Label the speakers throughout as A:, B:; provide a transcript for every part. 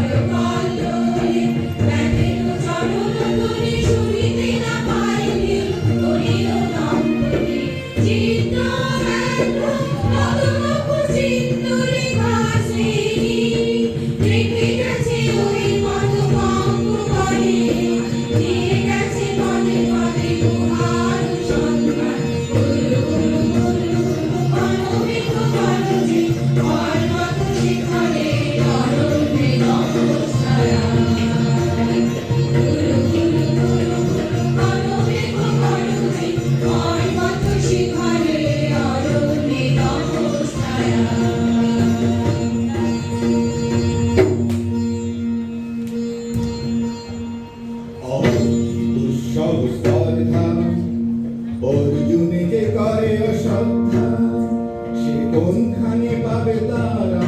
A: Pai, eu
B: অর্জুনকে করে অশ্রদ্ধা সে কোনখানে পাবে তার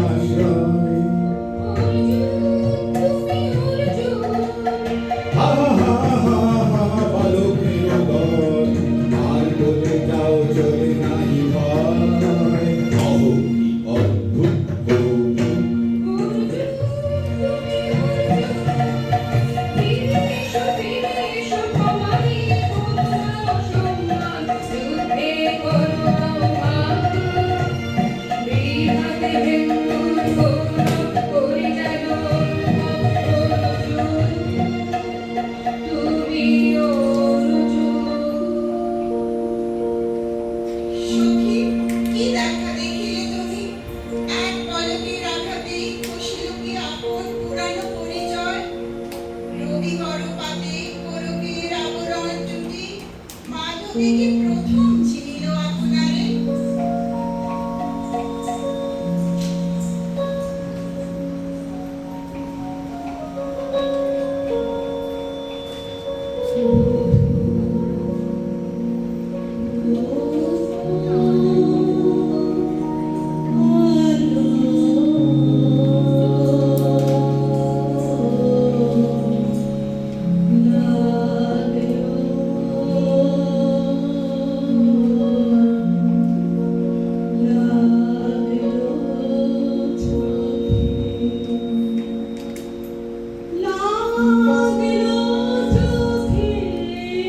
C: 선생이 보통 진리와 문화를